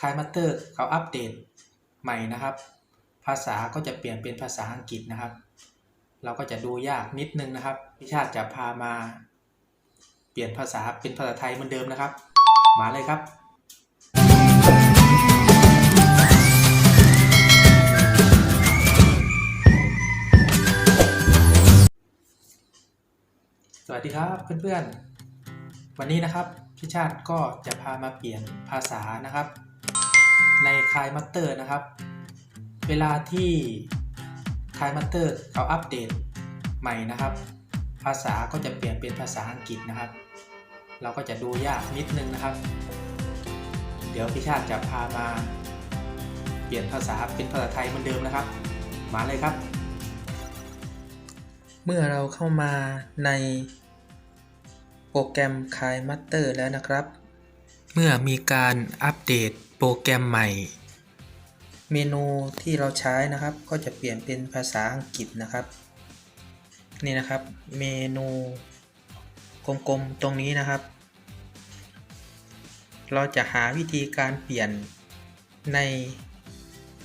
คายมัตเตอร์เขาอัปเดตใหม่นะครับ ภาษาก็จะเปลี่ยนเป็นภาษาอังกฤษนะครับ เราก็จะดูยากนิดนึงนะครับพิชาติจะพามา เปลี่ยนภาษาเป็นภาษาไทยเหมือนเดิมนะครับ มาเลยครับสวัสดีครับเพื่อนๆ วันนี้นะครับพิชาติก็จะพามาเปลี่ยนภาษานะครับ ในคายมัตเตอร์นะครับ เวลาที่คายมัตเตอร์เขาอัปเดตใหม่นะครับ ภาษาก็จะเปลี่ยนเป็นภาษาอังกฤษนะครับ เราก็จะดูยากนิดนึงนะครับ เดี๋ยวพิชาติจะพามาเปลี่ยนภาษาเป็นภาษาไทยเหมือนเดิมนะครับ มาเลยครับ เมื่อเราเข้ามาในโปรแกรม k i Master แล้วนะครับ เมื่อมีการอัปเดตโปรแกรมใหม่ เมนูที่เราใช้นะครับ ก็จะเปลี่ยนเป็นภาษาอังกฤษนะครับ นี่นะครับเมนูกลมๆตรงนี้นะครับ เราจะหาวิธีการเปลี่ยนใน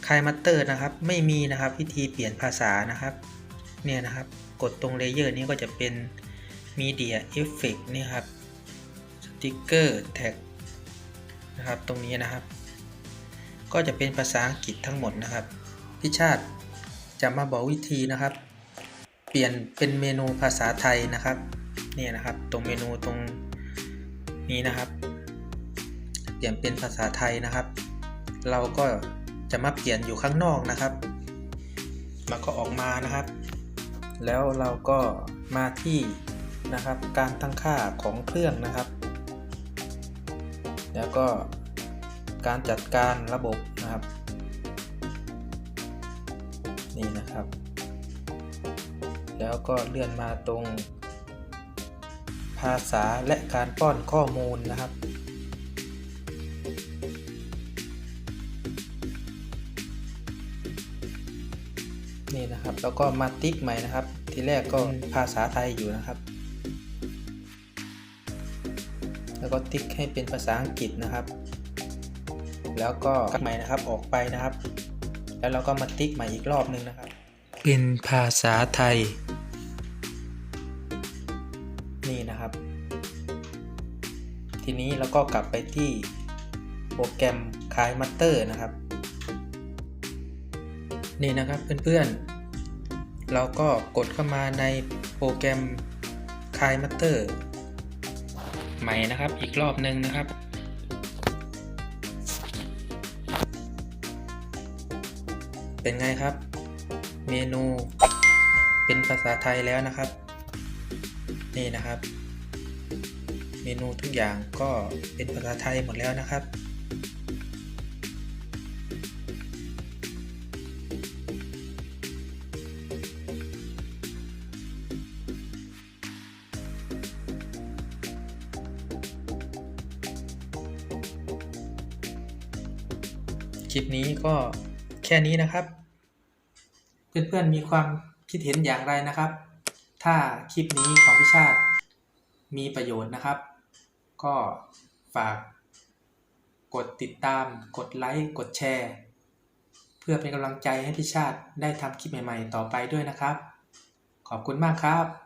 k i Master นะครับ ไม่มีนะครับวิธีเปลี่ยนภาษานะครับ เนี่ยนะครับ กดตรงเลเยอร์นี้ก็จะเป็น Media Effect นี่ครับ Sticker Tag นะครับ ตรงนี้นะครับ ก็จะเป็นภาษาอังกฤษทั้งหมดนะครับพิชาติจะมาบอกวิธีนะครับ เปลี่ยนเป็นเมนูภาษาไทยนะครับเนี่ยนะครับตรงเมนูตรงนี้นะครับ เปลี่ยนเป็นภาษาไทยนะครับ เราก็จะมาเปลี่ยนอยู่ข้างนอกนะครับมันก็ออกมานะครับ แล้วเราก็มาที่นะครับการตั้งค่าของเครื่องนะครับ แล้วก็การจัดการระบบนะครับ นี่นะครับ แล้วก็เลื่อนมาตรง ภาษาและการป้อนข้อมูลนะครับ นี่นะครับแล้วก็มาติ๊กใหม่นะครับ ทีแรกก็ภาษาไทยอยู่นะครับ แล้วก็ติ๊กให้เป็นภาษาอังกฤษนะครับ แล้วก็ใหม่นะครับออกไปนะครับ แล้วเราก็มาติ๊กใหม่อีกรอบนึงนะครับ เป็นภาษาไทย นี่นะครับ ทีนี้เราก็กลับไปที่โปรแกรมคายมัตเตอร์นะครับ นี่นะครับเพื่อนๆ เราก็กดเข้ามาในโปรแกรม k i Master ใหม่นะครับ อีกรอบหนึ่งนะครับ เป็นไงครับ เมนู เป็นภาษาไทยแล้วนะครับ นี่นะครับ เมนูทุกอย่างก็เป็นภาษาไทยหมดแล้วนะครับ ลิปนี้ก็แค่นี้นะครับ เพื่อนๆมีความคิดเห็นอย่างไรนะครับ ถ้าคลิปนี้ของพิชาติมีประโยชน์นะครับ ก็ฝากกดติดตาม กดไลค์ กดแชร์ เพื่อเป็นกำลังใจให้พิชาติได้ทำคลิปใหม่ๆ ต่อไปด้วยนะครับ ขอบคุณมากครับ